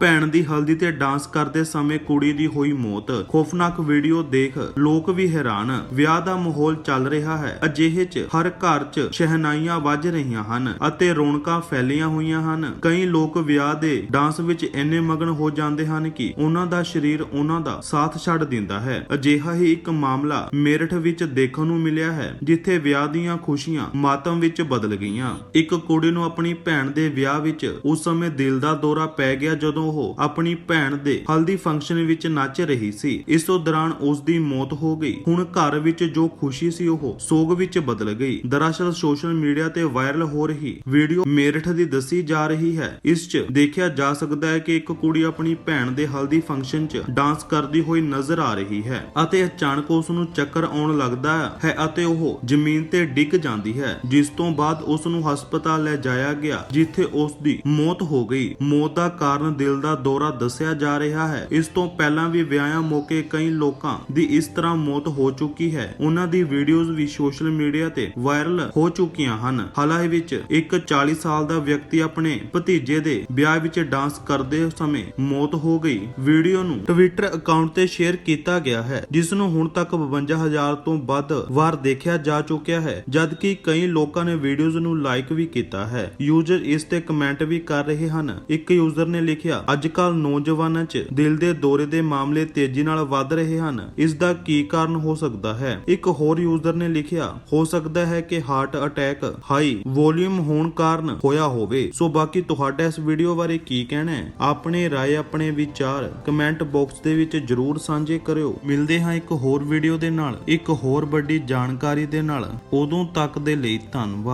ਭੈਣ ਦੀ ਹਲਦੀ ਤੇ ਡਾਂਸ ਕਰਦੇ ਸਮੇਂ ਕੁੜੀ ਦੀ ਹੋਈ ਮੌਤ। ਖੋਫਨਾਕ ਵੀਡੀਓ ਦੇਖ ਲੋਕ ਵੀ ਹੈਰਾਨ। ਵਿਆਹ ਦਾ ਮਾਹੌਲ ਚੱਲ ਰਿਹਾ ਹੈ। ਅਜਿਹੇ 'ਚ ਹਰ ਘਰ 'ਚ ਸ਼ਹਿਨਾਈਆਂ ਵੱਜ ਰਹੀਆਂ ਹਨ ਅਤੇ ਰੌਣਕਾਂ ਫੈਲੀਆਂ ਹੋਈਆਂ ਹਨ। ਕਈ ਲੋਕ ਵਿਆਹ ਦੇ ਡਾਂਸ ਵਿੱਚ ਇੰਨੇ ਮਗਨ ਹੋ ਜਾਂਦੇ ਹਨ ਕਿ ਉਹਨਾਂ ਦਾ ਸਰੀਰ ਉਹਨਾਂ ਦਾ ਸਾਥ ਛੱਡ ਦਿੰਦਾ ਹੈ। ਅਜਿਹਾ ਹੀ ਇੱਕ ਮਾਮਲਾ ਮੇਰਠ ਵਿੱਚ ਦੇਖਣ ਨੂੰ ਮਿਲਿਆ ਹੈ, ਜਿੱਥੇ ਵਿਆਹ ਦੀਆਂ ਖੁਸ਼ੀਆਂ ਮਾਤਮ ਵਿੱਚ ਬਦਲ ਗਈਆਂ। ਇੱਕ ਕੁੜੀ ਨੂੰ ਆਪਣੀ ਭੈਣ ਦੇ ਵਿਆਹ ਵਿੱਚ ਉਸ ਸਮੇਂ ਦਿਲ ਦਾ ਦੌਰਾ ਪੈ ਗਿਆ ਜਦੋਂ ਉਹ ਆਪਣੀ ਭੈਣ ਦੇ ਹਲਦੀ ਫੰਕਸ਼ਨ ਵਿੱਚ ਨੱਚ ਰਹੀ ਸੀ। ਇਸ ਤੋਂ ਦੌਰਾਨ ਉਸ ਦੀ ਮੌਤ ਹੋ ਗਈ। ਹੁਣ ਘਰ ਵਿੱਚ ਜੋ ਖੁਸ਼ੀ ਸੀ ਉਹ ਸੋਗ ਵਿੱਚ ਬਦਲ ਗਈ। ਦਰਅਸਲ ਸੋਸ਼ਲ ਮੀਡੀਆ ਤੇ ਵਾਇਰਲ ਹੋ ਰਹੀ ਵੀਡੀਓ ਮੇਰਠ ਦੀ ਦੱਸੀ ਜਾ ਰਹੀ ਹੈ। ਇਸ 'ਚ ਦੇਖਿਆ ਜਾ ਸਕਦਾ ਹੈ ਕਿ ਇੱਕ ਕੁੜੀ ਆਪਣੀ ਭੈਣ ਦੇ ਹਲਦੀ ਫੰਕਸ਼ਨ 'ਚ ਡਾਂਸ ਕਰਦੀ ਹੋਈ ਨਜ਼ਰ ਆ ਰਹੀ ਹੈ ਅਤੇ ਅਚਾਨਕ ਉਸ ਨੂੰ ਚੱਕਰ ਆਉਣ ਲੱਗਦਾ ਹੈ ਅਤੇ ਉਹ ਜ਼ਮੀਨ ਤੇ ਡਿੱਗ ਜਾਂਦੀ ਹੈ, ਜਿਸ ਤੋਂ ਬਾਅਦ ਉਸ ਨੂੰ ਹਸਪਤਾਲ ਲੈ ਜਾਇਆ ਗਿਆ, ਜਿੱਥੇ ਉਸ ਦੀ ਮੌਤ ਹੋ ਗਈ। ਮੌਤ ਦਾ ਕਾਰਨ ਦਿਲ ਦਾ ਦੌਰਾ ਦੱਸਿਆ ਜਾ ਰਿਹਾ ਹੈ। ਇਸ ਤੋਂ ਪਹਿਲਾਂ ਵੀ ਵਿਆਹਾਂ ਮੌਕੇ ਕਈ ਲੋਕਾਂ ਦੀ ਇਸ ਤਰ੍ਹਾਂ ਮੌਤ ਹੋ ਚੁੱਕੀ ਹੈ। ਉਹਨਾਂ ਦੀ ਵੀਡੀਓਜ਼ ਵੀ ਸੋਸ਼ਲ ਮੀਡੀਆ ਤੇ ਵਾਇਰਲ ਹੋ ਚੁੱਕੀਆਂ ਹਨ। ਹਾਲਾਂਕਿ ਵਿੱਚ ਇੱਕ 40 ਸਾਲ ਦਾ ਵਿਅਕਤੀ ਆਪਣੇ ਭਤੀਜੇ ਦੇ ਵਿਆਹ ਵਿੱਚ ਡਾਂਸ ਕਰਦੇ ਸਮੇਂ ਮੌਤ ਹੋ ਗਈ। ਵੀਡੀਓ ਨੂੰ ਟਵਿੱਟਰ ਅਕਾਊਂਟ ਤੇ ਸ਼ੇਅਰ ਕੀਤਾ ਗਿਆ ਹੈ, ਜਿਸ ਨੂੰ ਹੁਣ ਤੱਕ 52000 ਤੋਂ ਵੱਧ ਵਾਰ ਦੇਖਿਆ ਜਾ ਚੁੱਕਿਆ ਹੈ, ਜਦਕਿ ਕਈ ਲੋਕਾਂ ਨੇ ਵੀਡੀਓਜ਼ ਨੂੰ ਲਾਈਕ ਵੀ ਕੀਤਾ ਹੈ। ਯੂਜ਼ਰ ਇਸ ਤੇ ਕਮੈਂਟ ਵੀ ਕਰ ਰਹੇ ਹਨ। ਇੱਕ ਯੂਜ਼ਰ ਨੇ ਲਿਖਿਆ ਅੱਜ ਕੱਲ ਨੌਜਵਾਨਾਂ 'ਚ ਦਿਲ ਦੇ ਦੌਰੇ ਦੇ ਮਾਮਲੇ ਤੇਜ਼ੀ ਨਾਲ ਵੱਧ ਰਹੇ ਹਨ। ਇਸ ਦਾ ਕੀ ਕਾਰਨ ਹੋ ਸਕਦਾ ਹੈ? ਇੱਕ ਹੋਰ ਯੂਜ਼ਰ ਨੇ ਲਿਖਿਆ, ਹੋ ਸਕਦਾ ਹੈ ਕਿ ਹਾਰਟ ਅਟੈਕ ਹਾਈ ਵੋਲਿਊਮ ਹੋਣ ਕਾਰਨ ਹੋਇਆ ਹੋਵੇ। ਸੋ ਬਾਕੀ ਤੁਹਾਡਾ ਇਸ ਵੀਡੀਓ ਬਾਰੇ ਕੀ ਕਹਿਣਾ ਹੈ? ਆਪਣੇ ਰਾਏ, ਆਪਣੇ ਵਿਚਾਰ ਕਮੈਂਟ ਬਾਕਸ ਦੇ ਵਿੱਚ ਜਰੂਰ ਸਾਂਝੇ ਕਰਿਓ। ਮਿਲਦੇ ਹਾਂ ਇੱਕ ਹੋਰ ਵੀਡੀਓ ਦੇ ਨਾਲ। ਇੱਕ ਹੋਰ ਵੱਡੀ ਜਾਣਕਾਰੀ ਦੇ ਨਾਲ। ਉਦੋਂ ਤੱਕ ਦੇ ਲਈ ਧੰਨਵਾਦ।